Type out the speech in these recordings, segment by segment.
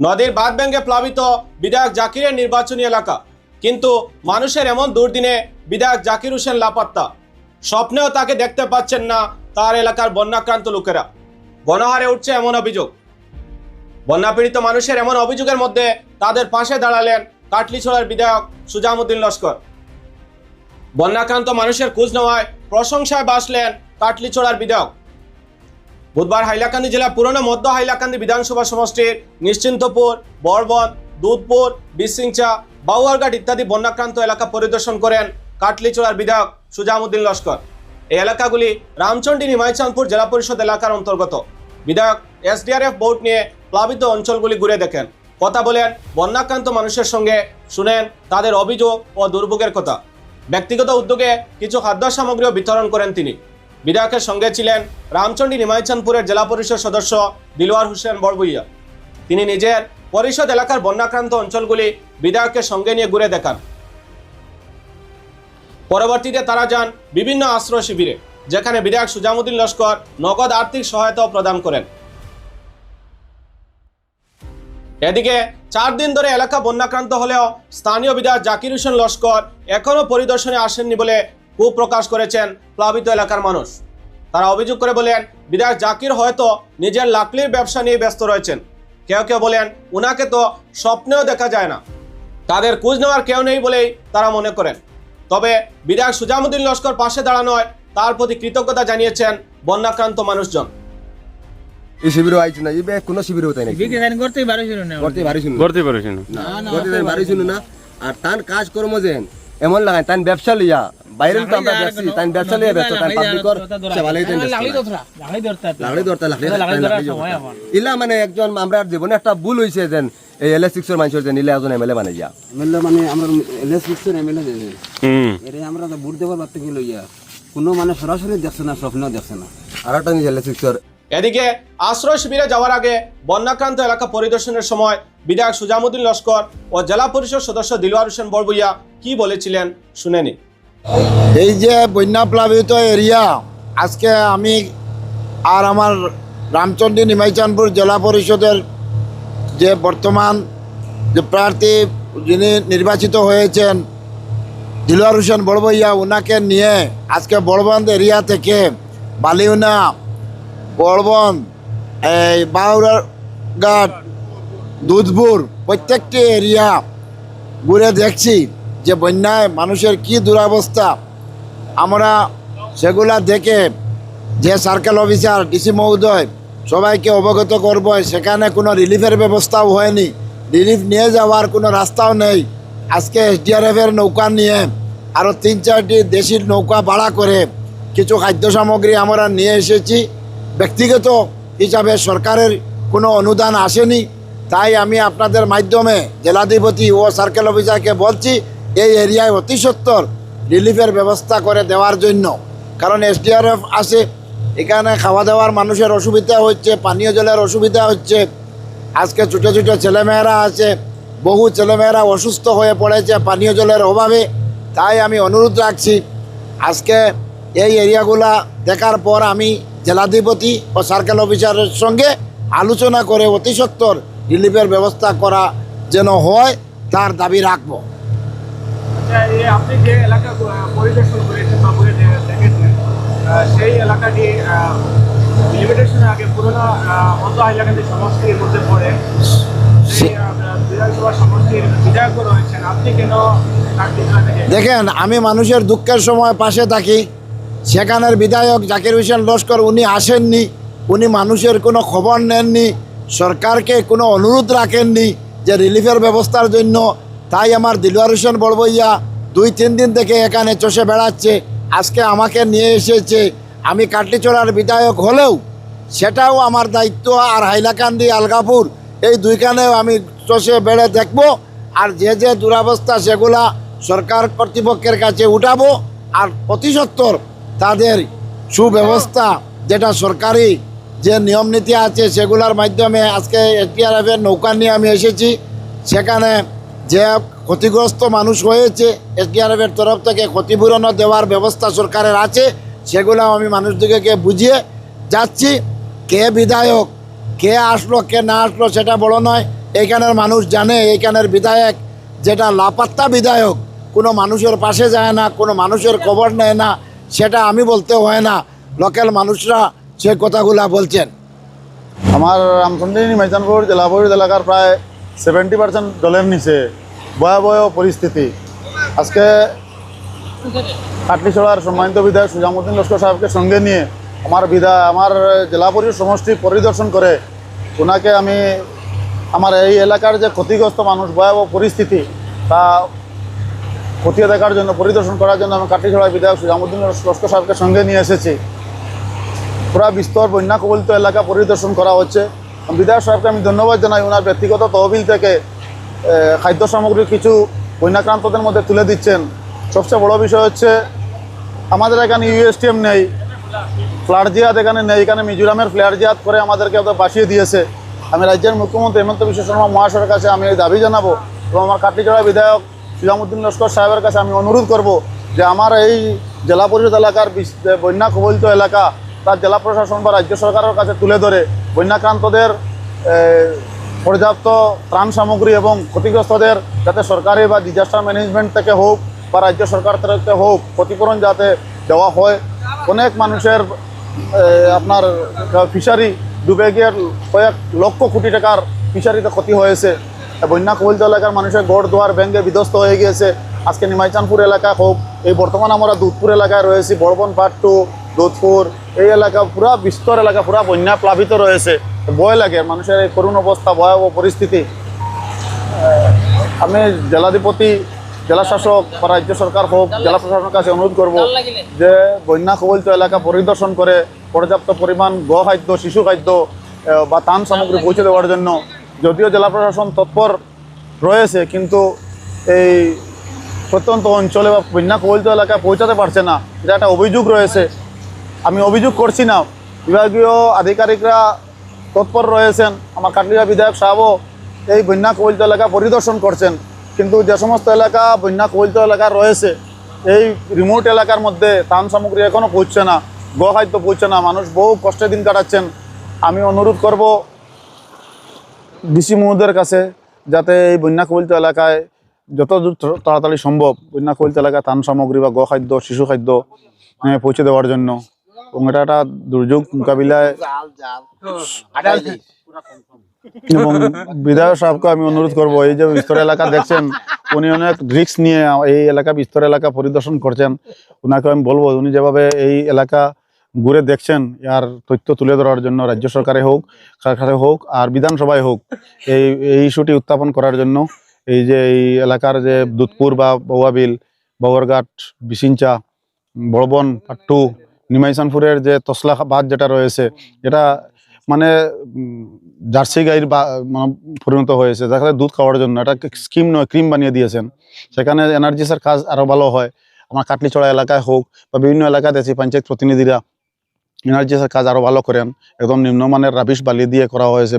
নদীর বাঁধ ভেঙে প্লাবিত বিধায়ক জাকিরের নির্বাচনী এলাকা। কিন্তু মানুষের এমন দুর্দিনে বিধায়ক জাকির হোসেন লাপাত্তা। স্বপ্নেও তাকে দেখতে পাচ্ছেন না তার এলাকার বন্যাক্রান্ত লোকেরা। গণহারে উঠছে এমন অভিযোগ। বন্যাপীড়িত মানুষের এমন অভিযোগের মধ্যে তাদের পাশে দাঁড়ালেন কাটলিছড়ার বিধায়ক সুজামুদ্দিন লস্কর। বন্যাক্রান্ত মানুষের খোঁজ নেওয়ায় প্রশংসায় বাসলেন কাটলিছড়ার বিধায়ক। বুধবার হাইলাকান্দি জেলা পুরনো মধ্য হাইলাকান্দি বিধানসভা সমষ্টির নিশ্চিন্তপুর, বরবন, দুধপুর বিসিংচা বাউয়ারঘাট ইত্যাদি বন্যাক্রান্ত এলাকা পরিদর্শন করেন কাটলিচোড়ার বিধায়ক সুজামুদ্দিন লস্কর। এই এলাকাগুলি রামচন্ডী নিমাইচাঁদপুর জেলা পরিষদ এলাকার অন্তর্গত। বিধায়ক এসডিআরএফ বোট নিয়ে প্লাবিত অঞ্চলগুলি ঘুরে দেখেন। কথা বলেন বন্যাক্রান্ত মানুষের সঙ্গে, শুনেন তাদের অভিযোগ ও দুর্ভোগের কথা। ব্যক্তিগত উদ্যোগে কিছু খাদ্য সামগ্রীও বিতরণ করেন তিনি। বিধায়কের সঙ্গে ছিলেন রামচন্ডী নিমাইচাঁদপুরের জেলা পরিষদ সদস্য দিলওয়ার হোসেন বড়বুইয়া তিনি নিজের পরিষদ এলাকার বন্যাক্রান্ত অঞ্চলগুলি বিধায়কের সঙ্গে নিয়ে ঘুরে দেখান। পরবর্তীতে তারা যান বিভিন্ন আশ্রয় শিবিরে, যেখানে বিধায়ক সুজামুদ্দিন লস্কর নগদ আর্থিক সহায়তাও প্রদান করেন। এদিকে চার দিন ধরে এলাকা বন্যাক্রান্ত হলেও স্থানীয় বিধায়ক জাকির হোসেন লস্কর এখনও পরিদর্শনে আসেননি বলে ক্ষোভ প্রকাশ করেছেন প্লাবিত এলাকার মানুষ। তারা অভিযোগ করে বলেন বিধায়ক জাকির হয়তো নিজের লাকলির ব্যবসা নিয়ে ব্যস্ত রয়েছেন। কেউ কেউ বলেন উনাকে তো স্বপ্নেও দেখা যায় না। তাদের খোঁজ নেওয়ার কেউ নেই বলেই তারা মনে করেন। তবে বিধায়ক সুজামুদ্দিন লস্কর পাশে দাঁড়ানোয় তার প্রতি কৃতজ্ঞতা জানিয়েছেন বন্যাক্রান্ত মানুষজন। এই শিবিরও আইছে না? ইবে কোনো শিবিরও তাই না করতে পারিস করতে পারছি না? করতে পারিস না। আর তান কাজ কর্ম যেন এমন লাগায় তান ব্যবসা লিয়া তো আমরা ব্যবসা তান ব্যবসা লিয়া ব্যস্ত তান পাবলিকর সেবালাই। এখন ইলা মানে একজন আমরা জীবনে একটা ভুল হইছে যেন এই এলএস সিক্সের মানুষের যেন ইলা একজন এমএলএ বানাই যা এমএলএ মানে আমরা এলএস সিক্সের এমএলএ এরে আমরা তো ভোট দেওয়ার বাদ থেকে লইয়া কোনো মানে সরাসরি দেখছে না স্বপ্নেও দেখছে না। আর একটা এলএস সিক্সের এদিকে আশ্রয় শিবিরে যাওয়ার আগে বন্যাক্রান্ত এলাকা পরিদর্শনের সময় বিধায়ক সুজামুদ্দিন লস্কর ও জেলা পরিষদ সদস্য দিলওয়ার হোসেন বড়বুইয়া কি বলেছিলেন শুনেনি এই যে বন্যা প্লাবিত এরিয়া, আজকে আমি আর আমার রামচন্ডী নিমাইচানপুর জেলা পরিষদের যে বর্তমান যে প্রার্থী যিনি নির্বাচিত হয়েছেন, দিলওয়ার হোসেন বড়বইয়া ওনাকে নিয়ে আজকে বড়বন্দ এরিয়া থেকে বালিউনা বড়বন্দ এই বাউরাঘাট, দুধপুর প্রত্যেকটি এরিয়া ঘুরে দেখছি। যে বন্যায় মানুষের কি দুরাবস্থা, আমরা সেগুলা দেখে যে সার্কেল অফিসার ডিসি মহোদয় সবাইকে অবগত করব, সেখানে কোনো রিলিফের ব্যবস্থাও হয়নি। রিলিফ নিয়ে যাওয়ার কোনো রাস্তাও নেই। আজকে এসডিআরএফের নৌকা নিয়ে আরও তিন চারটি দেশির নৌকা ভাড়া করে কিছু খাদ্য সামগ্রী আমরা নিয়ে এসেছি। ব্যক্তিগত হিসাবে সরকারের কোনো অনুদান আসেনি। তাই আমি আপনাদের মাধ্যমে জেলাধিপতি ও সার্কেল অফিসারকে বলছি এই এরিয়ায় অতি সত্তর রিলিফের ব্যবস্থা করে দেওয়ার জন্য। কারণ এসডিআরএফ আসে, এখানে খাওয়া দাওয়ার মানুষের অসুবিধা হচ্ছে, পানীয় জলের অসুবিধা হচ্ছে। আজকে ছোটো ছোটো ছেলেমেয়েরা আছে, বহু ছেলেমেয়েরা অসুস্থ হয়ে পড়েছে পানীয় জলের অভাবে। তাই আমি অনুরোধ রাখছি, আজকে এই এরিয়াগুলা দেখার পর আমি জেলাধিপতি ও সার্কেল অফিসারের সঙ্গে আলোচনা করে অতি সত্তর রিলিফের ব্যবস্থা করা যেন হয়, তার দাবি রাখব। আপনি যে এলাকা পরিদর্শন করেছেন বা ঘুরে দেখেছেন সেই এলাকাটি লিমিটেশনের আগে পুরোনো সমষ্টির মধ্যে পড়ে। বিধানসভা সমষ্টির রয়েছেন। আপনি কেন দেখেন, আমি মানুষের দুঃখের সময় পাশে থাকি। সেখানের বিধায়ক জাকির হোসেন লস্কর, উনি আসেননি। উনি মানুষের কোনো খবর নেননি। সরকারকে কোনো অনুরোধ রাখেননি যে রিলিফের ব্যবস্থার জন্য। তাই আমার দিলওয়ার হোসেন বড়বইয়া দুই, তিন দিন থেকে এখানে চষে বেড়াচ্ছে। আজকে আমাকে নিয়ে এসেছে। আমি কাটলিচড়ার বিধায়ক হলেও সেটাও আমার দায়িত্ব আর হাইলাকান্দি, আলগাপুর, এই দুইখানেও আমি চষে বেড়ে দেখব আর যে যে দুরাবস্থা সেগুলা সরকার কর্তৃপক্ষের কাছে উঠাবো আর প্রতিসত্তর তাদের সুব্যবস্থা যেটা সরকারি যে নিয়ম নীতি আছে সেগুলোর মাধ্যমে আজকে এসডিআরএফের নৌকা নিয়ে আমি এসেছি। সেখানে যে ক্ষতিগ্রস্ত মানুষ হয়েছে, এসডিআরএফের তরফ থেকে ক্ষতিপূরণও দেওয়ার ব্যবস্থা সরকারের আছে সেগুলো আমি মানুষদিকে বুঝিয়ে যাচ্ছি, কে বিধায়ক, কে আসলো, কে না আসলো সেটা বড় নয় এখানের মানুষ জানে এখানের বিধায়ক যেটা লাপাত্তা বিধায়ক, কোনো মানুষের পাশে যায় না, কোনো মানুষের খবর নেয় না, সেটা আমি বলতে হয় না, লোকাল মানুষরা সে কথাগুলা বলছেন। আমার রামচন্দ্রী মেজানপুর জেলা পরিষদ এলাকার প্রায় সেভেন্টি পার্সেন্ট জলের নিচে। ভয়াবহ পরিস্থিতি। আজকে কাটলিছড়ার সম্মানিত বিধায়ক সুজামুদ্দিন লস্কর সাহেবকে সঙ্গে নিয়ে আমার বিধায় আমার জেলা পরিষদ সমষ্টি পরিদর্শন করে ওনাকে আমি আমার এই এলাকার যে ক্ষতিগ্রস্ত মানুষ, ভয়াবহ পরিস্থিতি, তা খতিয়ে দেখার জন্য, পরিদর্শন করার জন্য আমি কাটলিছড়ার বিধায়ক সুজামুদ্দিন লস্কর সাহেবকে সঙ্গে নিয়ে এসেছি। পুরা বিস্তর বন্যা কবলিত এলাকা পরিদর্শন করা হচ্ছে। বিধায়ক সাহেবকে আমি ধন্যবাদ জানাই। ওনার ব্যক্তিগত তহবিল থেকে খাদ্য সামগ্রী কিছু বন্যাক্রান্তদের মধ্যে তুলে দিচ্ছেন। সবচেয়ে বড় বিষয় হচ্ছে, আমাদের এখানে ইউএসটিএম নেই ফ্লাড জিয়াত এখানে নেই, এখানে মিজোরামের ফ্লাড জিয়াত করে আমাদেরকে বাসিয়ে দিয়েছে। আমি রাজ্যের মুখ্যমন্ত্রী হেমন্ত বিশ্ব শর্মা মহাশয়ের কাছে আমি এই দাবি জানাব এবং আমার কাটলিচড়া বিধায়ক সুজামুদ্দিন লস্কর সাহেবের কাছে আমি অনুরোধ করব যে আমার এই জেলা পরিষদ এলাকার বন্যা কবলিত এলাকা তার জেলা প্রশাসন বা রাজ্য সরকারের কাছে তুলে ধরে বন্যাক্রান্তদের পর্যাপ্ত ত্রাণ সামগ্রী এবং ক্ষতিগ্রস্তদের যাতে সরকারি বা ডিজাস্টার ম্যানেজমেন্ট থেকে হোক বা রাজ্য সরকার থেকে হোক ক্ষতিপূরণ যাতে দেওয়া হয়। অনেক মানুষের আপনার, ফিশারি ডুবে গিয়ে কয়েক লক্ষ কোটি টাকার ফিশারিতে ক্ষতি হয়েছে। বন্যা কবলিত এলাকার মানুষের গড় দুয়ার ব্যাঙ্গে বিধ্বস্ত হয়ে গিয়েছে। আজকে নিমাইচানপুর এলাকায় হোক, এই বর্তমান আমরা দুধপুর এলাকায় রয়েছি বড়বন পাট টু, দুধপুর, এই এলাকা পুরা বিস্তর এলাকা, পুরা বন্যা প্লাবিত রয়েছে। ভয় লাগে মানুষের এই করুণ অবস্থা ভয়াবহ পরিস্থিতি। আমি জেলাধিপতি জেলা শাসক বা রাজ্য সরকার হোক জেলা প্রশাসনের কাছে অনুরোধ করব যে বন্যা কবলিত এলাকা পরিদর্শন করে পর্যাপ্ত পরিমাণ গোখাদ্য শিশু খাদ্য বা তান সামগ্রী পৌঁছে দেওয়ার জন্য। যদিও জেলা প্রশাসন তৎপর রয়েছে কিন্তু এই প্রত্যন্ত অঞ্চলে বা বন্যা কবলিত এলাকায় পৌঁছাতে পারছে না। এটা একটা অভিযোগ রয়েছে। আমি অভিযোগ করছি না। বিভাগীয় আধিকারিকরা তৎপর রয়েছেন আমার কাটলিয়া বিধায়ক সাহেবও এই বন্যা কবলিত এলাকা পরিদর্শন করছেন। কিন্তু যে সমস্ত এলাকা বন্যা কবলিত এলাকা রয়েছে, এই রিমোট এলাকার মধ্যে ত্রাণ সামগ্রী এখনও পৌঁছছে না গোখাদ্য পৌঁছছে না, মানুষ বহু কষ্টে দিন কাটাচ্ছেন। আমি অনুরোধ করব ডিসি মহোদয়ের কাছে যাতে এই বন্যা কবলিত এলাকায় যত তাড়াতাড়ি সম্ভব বন্যা কবলিত এলাকায় ত্রাণ সামগ্রী বা গোখাদ্য শিশু খাদ্য পৌঁছে দেওয়ার জন্য। এবং এটা একটা দুর্যোগ মোকাবিলায় এবং বিধায়ক সাহেবকে আমি অনুরোধ করব এই যে বিস্তর এলাকা দেখছেন উনি অনেক রিস্ক নিয়ে এই এলাকা বিস্তর এলাকা পরিদর্শন করছেন। ওনাকে আমি বলব উনি যেভাবে এই এলাকা ঘুরে দেখছেন আর তথ্য তুলে ধরার জন্য রাজ্য সরকারে হোক সরকারে হোক আর বিধানসভায় হোক এই এই ইস্যুটি উত্থাপন করার জন্য এই যে এই এলাকার যে দুধপুর বা বৌয়াবিল বগরঘাট বিসিঞ্চা বড়বন পাট্টু নিমাইসানপুরের যে তসলা বাঁধ যেটা রয়েছে এটা মানে উম, জার্সি গাইর বা মানে পরিণত হয়েছে। যাতে দুধ খাওয়ার জন্য। এটা স্কিম নয় ক্রিম বানিয়ে দিয়েছেন। সেখানে এনার্জিসের কাজ আরও ভালো হয়। আমার কাটলিচড়া এলাকায় হোক বা বিভিন্ন এলাকায় দেখছি পঞ্চায়েত প্রতিনিধিরা এনার্জিসের কাজ আরও ভালো করেন একদম নিম্নমানের রাবিশ বালি দিয়ে করা হয়েছে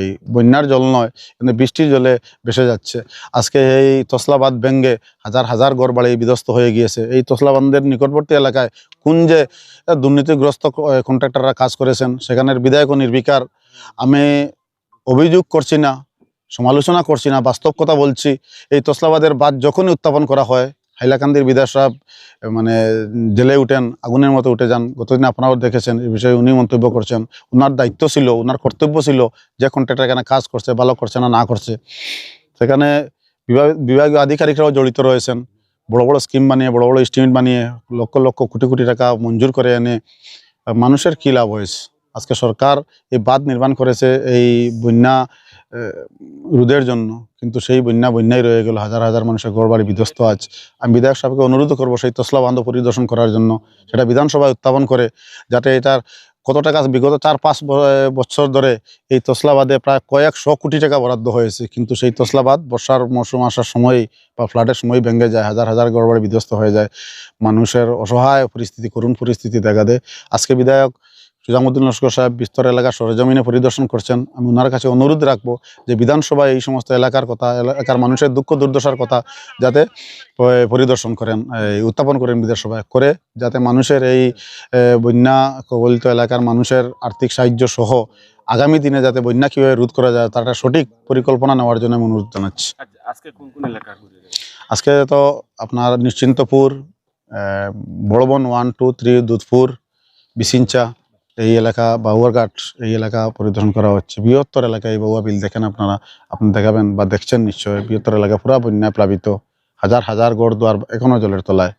এই বন্যার জল নয় কিন্তু বৃষ্টির জলে ভেসে যাচ্ছে। আজকে এই তসলাবাদ ব্যঙ্গে হাজার হাজার ঘর বাড়ি বিধ্বস্ত হয়ে গিয়েছে। এই তসলাবান্ধের নিকটবর্তী এলাকায় কোন যে দুর্নীতিগ্রস্ত কন্ট্রাক্টররা কাজ করেছেন, সেখানের বিধায়ক নির্বিকার। আমি অভিযোগ করছি না, সমালোচনা করছি না, বাস্তব কথা বলছি। এই তসলাবাদের বাদ যখনই উত্থাপন করা হয় হাইলাকান্দির বিধায়ক সাহেব মানে জেলে উঠেন, আগুনের মতো উঠে যান। গতদিন আপনারাও দেখেছেন এই বিষয়ে উনি মন্তব্য করছেন। ওনার দায়িত্ব ছিল ওনার কর্তব্য ছিল যে কন্ট্রাক্টর এখানে কাজ করছে, ভালো করছে না না করছে। সেখানে বিভাগ, বিভাগীয় আধিকারিকরাও জড়িত রয়েছেন। বড় বড় স্কিম বানিয়ে, বড় বড় এস্টিমেট বানিয়ে, লক্ষ লক্ষ কোটি কোটি টাকা মঞ্জুর করে এনে, মানুষের কী লাভ হয়েছে? আজকে সরকার এই বাঁধ নির্মাণ করেছে, এই বন্যা রোধের জন্য। কিন্তু সেই বন্যা বন্যাই রয়ে গেল। হাজার হাজার মানুষের ঘর বাড়ি বিধ্বস্ত আজ। আমি বিধায়ক সাহেবকে অনুরোধ করব সেই তসলা বান্ধ পরিদর্শন করার জন্য, সেটা বিধানসভায় উত্থাপন করে, যাতে এটার কত টাকা বিগত চার পাঁচ বছর ধরে এই তসলাবাদে প্রায় কয়েকশো কোটি টাকা বরাদ্দ হয়েছে। কিন্তু সেই তসলাবাদ বর্ষার মৌসুম আসার সময় বা ফ্লাডের সময় ভেঙে যায়, হাজার হাজার গড়বাড়ি বিধ্বস্ত হয়ে যায়। মানুষের অসহায় পরিস্থিতি, করুণ পরিস্থিতি দেখা দেয়। আজকে বিধায়ক সুজামুদ্দিন লস্কর সাহেব বিস্তর এলাকা সরেজমিনে পরিদর্শন করছেন। আমি ওনার কাছে অনুরোধ রাখব যে বিধানসভায় এই সমস্ত এলাকার কথা এলাকার মানুষের দুঃখ দুর্দশার কথা যাতে পরিদর্শন করেন এই উত্থাপন করেন বিধানসভায় করে যাতে মানুষের এই বন্যা কবলিত এলাকার মানুষের আর্থিক সাহায্য সহ আগামী দিনে যাতে বন্যা কীভাবে রোধ করা যায় তার একটা সঠিক পরিকল্পনা নেওয়ার জন্য আমি অনুরোধ জানাচ্ছি। আজকে কোন কোন এলাকা আজকে তো আপনার Nischintapur Baraban one two three Dudhpur Bisincha এই এলাকা বাউয়ারঘাট এই এলাকা পরিদর্শন করা হচ্ছে। বৃহত্তর এলাকায় বাউয়া বিল দেখেন আপনারা, আপনি দেখাবেন বা দেখছেন নিশ্চয়ই। বৃহত্তর এলাকা পুরা বন্যায় প্লাবিত। হাজার হাজার গড় দুয়ার এখনও জলের তলায়।